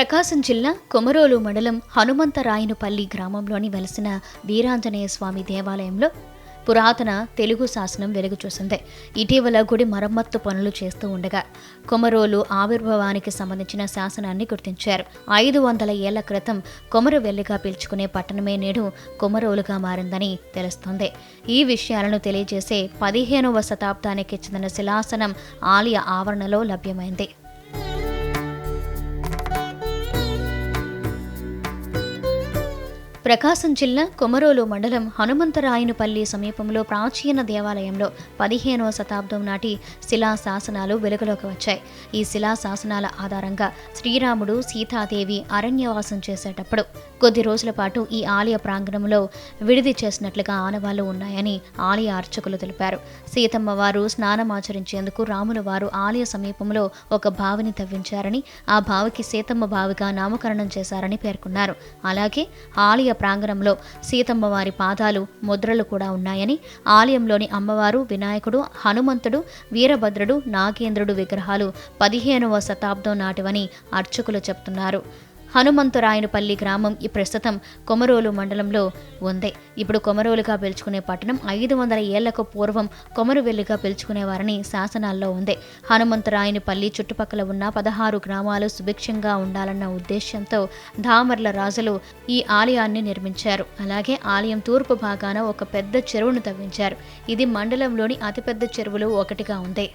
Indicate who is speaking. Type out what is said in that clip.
Speaker 1: ప్రకాశం జిల్లా కొమరోలు మండలం హనుమంతరాయనుపల్లి గ్రామంలోని వెలసిన వీరాంజనేయ స్వామి దేవాలయంలో పురాతన తెలుగు శాసనం వెలుగుచూసింది. ఇటీవల గుడి మరమ్మత్తు పనులు చేస్తూ ఉండగా కొమరోలు ఆవిర్భావానికి సంబంధించిన శాసనాన్ని గుర్తించారు. ఐదు వందల ఏళ్ళ క్రితం కొమరు వెల్లిగా పిలుచుకునే పట్టణమే నేడు కొమరోలుగా మారిందని తెలుస్తోంది. ఈ విషయాలను తెలియజేసే పదిహేనవ శతాబ్దానికి చెందిన శిలాసనం ఆలయ ఆవరణలో లభ్యమైంది. ప్రకాశం జిల్లా కొమరోలు మండలం హనుమంతరాయనుపల్లి సమీపంలో ప్రాచీన దేవాలయంలో పదిహేనవ శతాబ్దం నాటి శిలా శాసనాలు వెలుగులోకి వచ్చాయి. ఈ శిలా శాసనాల ఆధారంగా శ్రీరాముడు సీతాదేవి అరణ్యవాసం చేసేటప్పుడు కొద్ది రోజుల పాటు ఈ ఆలయ ప్రాంగణంలో విడిది చేసినట్లుగా ఆనవాళ్ళు ఉన్నాయని ఆలయ అర్చకులు తెలిపారు. సీతమ్మ వారు స్నానమాచరించేందుకు రాముల వారు ఆలయ సమీపంలో ఒక బావిని తవ్వించారని ఆ బావికి సీతమ్మ బావిగా నామకరణం చేశారని పేర్కొన్నారు. అలాగే ఆలయ ప్రాంగణంలో సీతమ్మవారి పాదాలు ముద్రలు కూడా ఉన్నాయని ఆలయంలోని అమ్మవారు వినాయకుడు హనుమంతుడు వీరభద్రుడు నాగేంద్రుడు విగ్రహాలు పదిహేనవ శతాబ్దం నాటివని అర్చకులు చెప్తున్నారు. హనుమంతురాయనపల్లి గ్రామం ఈ ప్రస్తుతం కొమరోలు మండలంలో ఉంది. ఇప్పుడు కొమరోలుగా పిలుచుకునే పట్టణం ఐదు వందల ఏళ్ళకు పూర్వం కొమరువెల్లిగా పిలుచుకునేవారని శాసనాల్లో ఉంది. హనుమంతరాయనపల్లి చుట్టుపక్కల ఉన్న పదహారు గ్రామాలు సుభిక్షంగా ఉండాలన్న ఉద్దేశంతో ధామర్ల రాజులు ఈ ఆలయాన్ని నిర్మించారు. అలాగే ఆలయం తూర్పు భాగాన ఒక పెద్ద చెరువును తవ్వించారు. ఇది మండలంలోని అతిపెద్ద చెరువులు ఒకటిగా ఉంది.